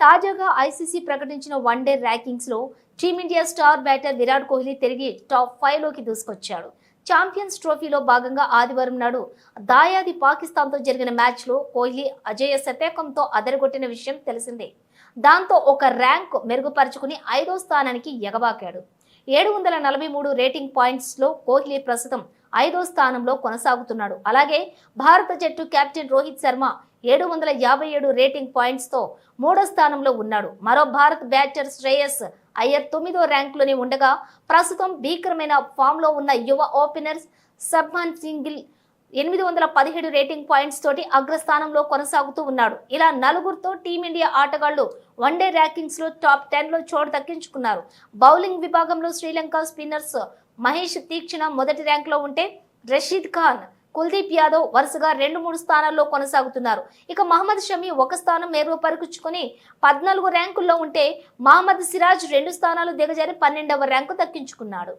తాజాగా ఐసీసీ ప్రకటించిన one day ర్యాంకింగ్స్లో team India star batter Virat Kohli తిరిగి టాప్ ఫైవ్లోకి దూసుకొచ్చాడు. ఛాంపియన్స్ ట్రోఫీలో భాగంగా ఆదివారం నాడు దాయాది పాకిస్తాన్తో జరిగిన మ్యాచ్లో కోహ్లీ అజేయ శతకంతో అదరగొట్టిన విషయం తెలిసిందే. దాంతో ఒక ర్యాంక్ మెరుగుపరుచుకుని ఐదో స్థానానికి ఎగబాకాడు. ఏడు వందల నలభై మూడు రేటింగ్ పాయింట్స్లో కోహ్లీ ప్రస్తుతం ఐదో స్థానంలో కొనసాగుతున్నాడు. అలాగే భారత జట్టు కెప్టెన్ రోహిత్ శర్మ ఏడు వందల యాభై ఏడు రేటింగ్ పాయింట్స్తో మూడో స్థానంలో ఉన్నాడు. మరో భారత్ బ్యాటర్ శ్రేయస్ అయ్యర్ తొమ్మిదో ర్యాంకులోనే ఉండగా ప్రస్తుతం భీకరమైన ఫామ్లో ఉన్న యువ ఓపెనర్ సబ్మాన్ సింగిల్ ఎనిమిది వందల పదిహేడు రేటింగ్ పాయింట్స్ తోటి అగ్రస్థానంలో కొనసాగుతూ ఉన్నాడు. ఇలా నలుగురితో టీమిండియా ఆటగాళ్ళు వన్డే ర్యాంకింగ్స్లో టాప్ టెన్లో చోటు దక్కించుకున్నారు. బౌలింగ్ విభాగంలో శ్రీలంక స్పిన్నర్స్ మహేష్ తీక్షణ మొదటి ర్యాంక్లో ఉంటే రషీద్ ఖాన్ కుల్దీప్ యాదవ్ వరుసగా రెండు మూడు స్థానాల్లో కొనసాగుతున్నారు. ఇక మహమ్మద్ షమీ ఒక స్థానం మెరుగుపరుచుకుని పద్నాలుగు ర్యాంకుల్లో ఉంటే మహమ్మద్ సిరాజ్ రెండు స్థానాలు దిగజారి పన్నెండవ ర్యాంకు దక్కించుకున్నాడు.